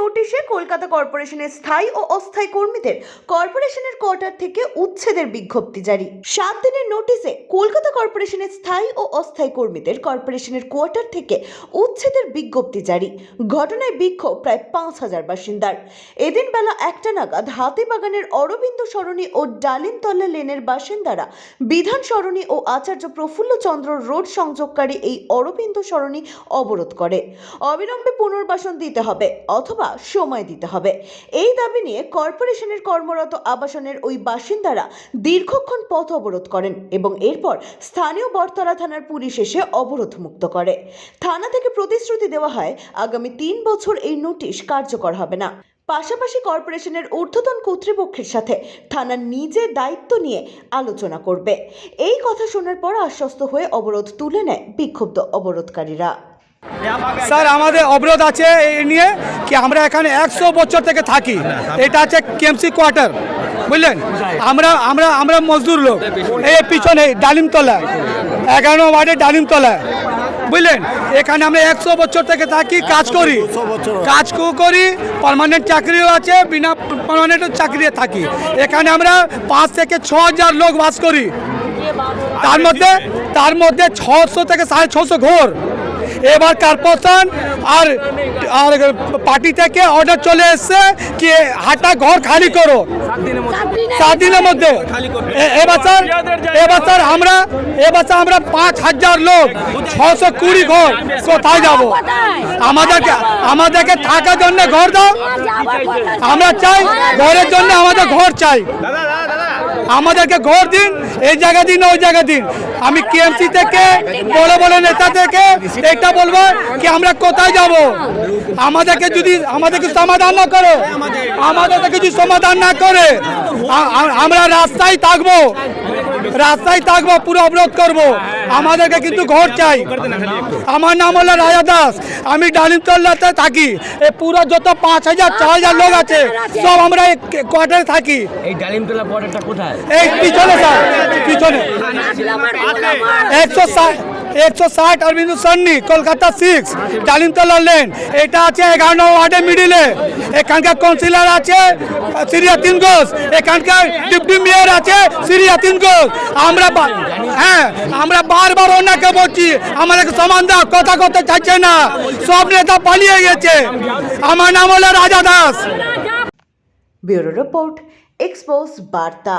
নোটিশে কলকাতা কর্পোরেশনের স্থায়ী ও অস্থায়ী কর্মীদের কর্পোরেশনের কোয়ার্টার থেকে উচ্ছেদের বিজ্ঞপ্তি জারি। সাত দিনের নোটিশে কলকাতা কর্পোরেশনের স্থায়ী ও অস্থায়ী কর্মীদের কর্পোরেশনের কোয়ার্টার থেকে উচ্ছেদের বিজ্ঞপ্তি জারি। ঘটনায় বিক্ষোভ প্রায় পাঁচ হাজার বাসিন্দার। এদিন বেলা একটা নাগাদ হাতিবাগানের অরবিন্দ সরণি ও ডালিমতলা লেনের বাসিন্দারা বিধান সরণি ও আচার্য প্রফুল্লচন্দ্র রোড সংযোগকারী এই অরবিন্দ সরণি অবরোধ করে। অবিলম্বে পুনর্বাসন দিতে হবে। অথবা সময় দিতে হবে। এই দাবি নিয়ে কর্পোরেশনের কর্মরত আবাসনের ওই বাসিন্দারা দীর্ঘক্ষণ পথ অবরোধ করেন এবং এরপর স্থানীয় বটতলা থানার পুলিশ এসে অবরোধ মুক্ত করে। থানা থেকে প্রতিশ্রুতি দেওয়া হয়, আগামী তিন বছর এই নোটিশ কার্যকর হবে না। পাশাপাশি কর্পোরেশনের ঊর্ধ্বতন কর্তৃপক্ষের সাথে থানা নিজে দায়িত্ব নিয়ে আলোচনা করবে। এই কথা শোনার পর আশ্বস্ত হয়ে অবরোধ তুলে নেয় বিক্ষুব্ধ অবরোধকারীরা। স্যার আমাদের অবরোধ আছে এই নিয়ে কি আমরা এখানে একশো বছর থেকে থাকি। এটা আছে কেমসি কোয়ার্টার বুঝলেন? আমরা আমরা আমরা মজদুর লোক। এই পিছনে ডালিমতলা এগারো ওয়ার্ডে ডালিমতলা বুঝলেন? এখানে আমরা একশো বছর থেকে থাকি কাজ করি। কাজ করি পারমানেন্ট চাকরিও আছে বিনা পারমানেন্ট চাকরি থাকি। এখানে আমরা পাঁচ থেকে ছ হাজার লোক বাস করি। তার মধ্যে তার মধ্যে ছশো থেকে সাড়ে ছশো ঘর। এবার কর্পোরেশন আর আর পার্টি থেকে অর্ডার চলে এসছে কি হাটা ঘর খালি করো। সাত দিনের মধ্যে। এ- এবার স্যার এবার স্যার আমরা এবার স্যার আমরা পাঁচ হাজার লোক, ছশো কুড়ি ঘর কোথায় যাব? আমাদেরকে আমাদেরকে থাকার জন্য ঘর দাও। আমরা চাই, ঘরের জন্য আমাদের ঘর চাই। আমাদেরকে ঘর দিন, এই জায়গা দিন, ওই জায়গা দিন। আমি কেএমসি থেকে, বড় বড় নেতা থেকে এটা বলব কি আমরা কোথায় যাব? আমাদেরকে যদি, আমাদেরকে সমাধান না করো, আমাদেরকে যদি সমাধান না করে আমরা রাস্তায় থাকব রাস্তায় থাকব, পুরো অবরোধ করব। আমাদেরকে কিন্তু ঘর চাই। আমার নাম হলো রাজা দাস। আমি ডালিমতলাতে থাকি। এই পুরো যত পাঁচ হাজার চার হাজার লোক আছে সব আমরা এই কোয়ার্টারে থাকি। এই ডালিমতলা কোয়ার্টারটা কোথায়? এই পিছনে স্যার পিছনে। একশো ষাট একশো ষাট অরবিন্দু সন্নি, কলকাতা সিক্স, ডালিমতলা লেন। এটা আছে এগারো নম্বর ওয়ার্ডের মিডিলে। এখানকার কাউন্সিলর আছে, সিরিয়া তিন ঘোষ। এখানকার ডিপটি মেয়র আছে, সিরিয়া তিন ঘোষ। আমরা হ্যাঁ আমরা বারবার ওনাকে বলছি আমাদেরকে সমান দাও, কথা কথা চাইছে না। সব নেতা পালিয়ে গেছে। আমার নাম হলো রাজা দাস। ব্যুরো রিপোর্ট এক্সপোজ বার্তা।